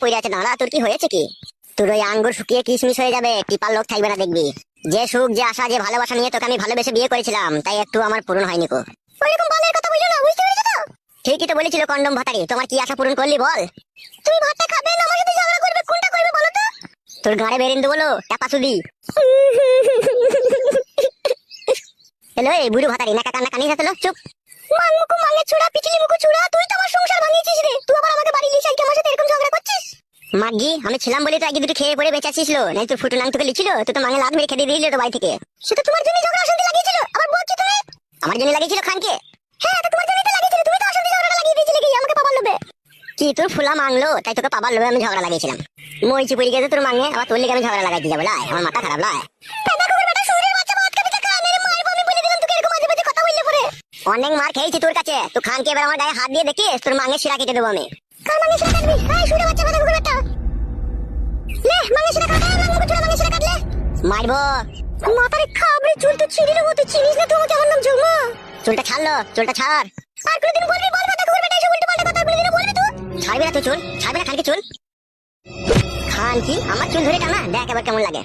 পড়ে আছে তোর কি হয়েছে কি? তোর ওই আঙ্গুর শুকিয়ে কিশমিশ হয়ে যাবে টিপার লোক থাকবে না দেখবি। যে সুখ যে আশা যে ভালোবাসা নিয়ে তোকে আমি ভালোবেসে বিয়ে করেছিলাম তাই একটু আমার পূরণ হয়নি কো ওইরকম বালের কথা বলল না বুঝতে পেরেছ তো? ঠিকই তো বলেছিল কন্ডম ভাতারি তোমার কি আশা পূরণ করলি বল। তুমি ভাতটা খাবে না আমার সাথে ঝগড়া করবে কোনটা করবে বলো তো? তোর গাড়ে বেরিন দেবো টাপা সুদি হ্যালো এই বুড়ো ভাতারি নাকা কান্না কানি যাচ্ছিল চুপ। মাং মাগি আমি ছিলাম বলে তো আগে দুটো খেয়ে পড়ে নাই তোর ফুটো তোকে তুই তো মাঙে মেরে খেতে দিয়েছিল তো বাড়ি থেকে। তোমার জন্য ঝগড়া অশান্তি লাগিয়েছিল, আবার তুমি? আমার জন্য লাগিয়েছিল খানকে? হ্যাঁ তো তোমার জন্যই তো লাগিয়েছিল, তুমি তো অশান্তি ঝগড়া লাগিয়ে দিয়েছিলে কি? আমাকে পাবার কি, তোর ফুলা মাংলো তাই তোকে পাবার আমি ঝগড়া লাগিয়েছিলাম। চুপুরি গেছে তোর মাঙে, আবার তোর আমি ঝগড়া লাগাইতে যাব, লাই। আমার মাথা খারাপ, লাই। অনেক মার খেয়েছি তোর কাছে। তুই খানকে এবার আমার গায়ে হাত দিয়ে দেখিস, তোর মাঙে শিরা কেটে দেবো আমি। মাঙে শিরা কাটবি? বাচ্চা কথা মারবো। মাথারে খাবরে চুল তো ছিঁড়ে নেব তুই চিনিস না তোমাকে আমার নাম ঝুমা। চুলটা ছাড়লো চুলটা ছাড়। আর কোনোদিন বলবি, বল কথা ঘুরবে না, এসব উল্টো পাল্টা কথা কোনোদিন বলবি তুই ছাড়বি না তুই চুল, ছাড়বি না খানকে চুল। খান কি? আমার চুল ধরে টানা। দেখ এবার কেমন লাগে।